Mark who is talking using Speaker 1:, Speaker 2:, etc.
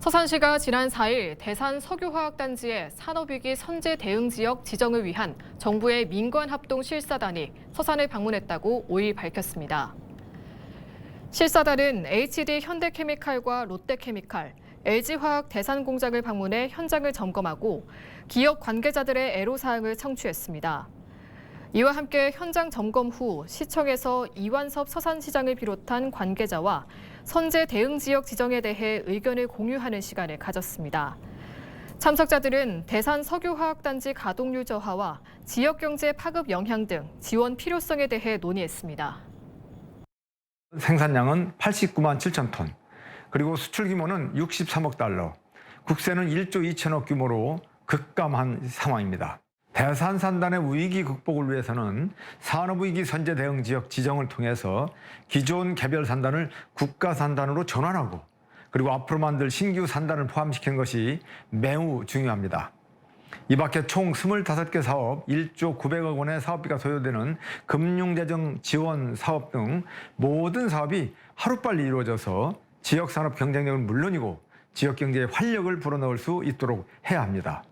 Speaker 1: 서산시가 지난 4일 대산 석유화학단지의 산업위기 선제 대응 지역 지정을 위한 정부의 민관합동 실사단이 서산을 방문했다고 5일 밝혔습니다. 실사단은 HD 현대케미칼과 롯데케미칼, LG화학 대산 공장을 방문해 현장을 점검하고 기업 관계자들의 애로사항을 청취했습니다. 이와 함께 현장 점검 후 시청에서 이완섭 서산시장을 비롯한 관계자와 선제 대응 지역 지정에 대해 의견을 공유하는 시간을 가졌습니다. 참석자들은 대산 석유화학단지 가동률 저하와 지역 경제 파급 영향 등 지원 필요성에 대해 논의했습니다.
Speaker 2: 생산량은 89만 7천 톤, 그리고 수출 규모는 63억 달러, 국세는 1조 2천억 규모로 급감한 상황입니다. 대산 산단의 위기 극복을 위해서는 산업위기 선제 대응 지역 지정을 통해서 기존 개별 산단을 국가 산단으로 전환하고 그리고 앞으로 만들 신규 산단을 포함시키는 것이 매우 중요합니다. 이 밖에 총 25개 사업, 1조 900억 원의 사업비가 소요되는 금융재정 지원 사업 등 모든 사업이 하루빨리 이루어져서 지역 산업 경쟁력은 물론이고 지역 경제에 활력을 불어넣을 수 있도록 해야 합니다.